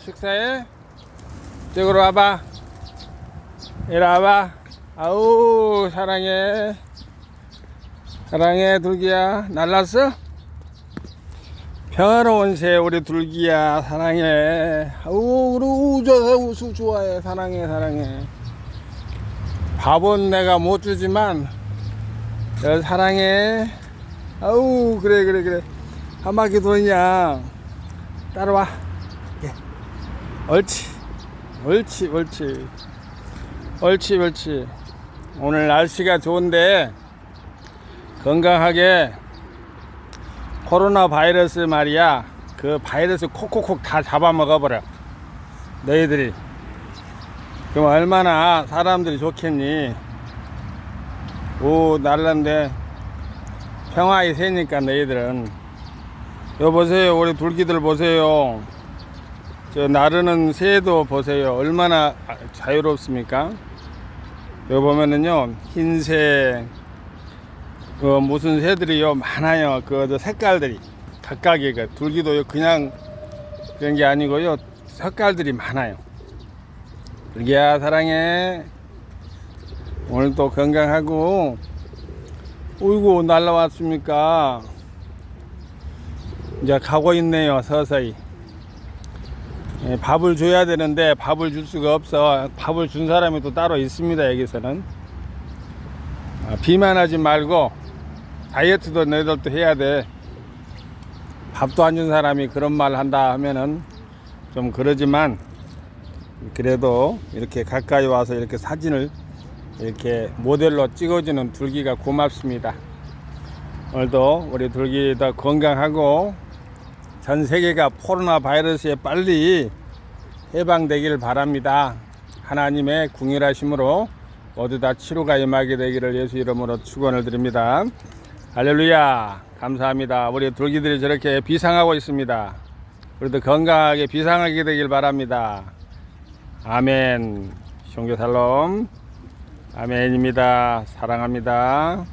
식사해? 이쪽으로 와봐. 이리 와봐. 아우, 사랑해. 사랑해, 둘기야. 날랐어? 평화로운 새, 우리 둘기야. 사랑해. 아우, 우리 우저, 우수 좋아해. 사랑해, 사랑해. 밥은 내가 못 주지만, 너 사랑해. 아우, 그래, 그래, 그래. 한 바퀴 도냐. 따라와. 옳지. 옳지 옳지. 옳지 옳지. 오늘 날씨가 좋은데 건강하게 코로나 바이러스 말이야. 그 바이러스 콕콕콕 다 잡아먹어버려. 너희들이. 그럼 얼마나 사람들이 좋겠니? 오 날란데. 평화의 새니까 너희들은. 여 보세요. 우리 둘기들 보세요 저 나르는 새도 보세요. 얼마나 자유롭습니까? 여기 보면은요, 흰색, 그 무슨 새들이요, 많아요. 그저 색깔들이. 각각의 그 둘기도 그냥 그런 게 아니고요, 색깔들이 많아요. 둘기야, 사랑해. 오늘 또 건강하고, 어이구, 날라왔습니까? 이제 가고 있네요, 서서히. 예, 밥을 줘야 되는데 밥을 줄 수가 없어. 밥을 준 사람이 또 따로 있습니다. 여기서는 아, 비만하지 말고 다이어트도 너희들도 해야 돼. 밥도 안 준 사람이 그런 말 한다 하면은 좀 그러지만 그래도 이렇게 가까이 와서 이렇게 사진을 이렇게 모델로 찍어주는 둘기가 고맙습니다. 오늘도 우리 둘기 더 건강하고 전 세계가 코로나 바이러스에 빨리 해방되기를 바랍니다. 하나님의 궁일하심으로 모두 다 치료가 임하게 되기를 예수 이름으로 축원을 드립니다. 할렐루야. 감사합니다. 우리 둘기들이 저렇게 비상하고 있습니다. 우리도 건강하게 비상하게 되길 바랍니다. 아멘. 종교 살롬. 아멘입니다. 사랑합니다.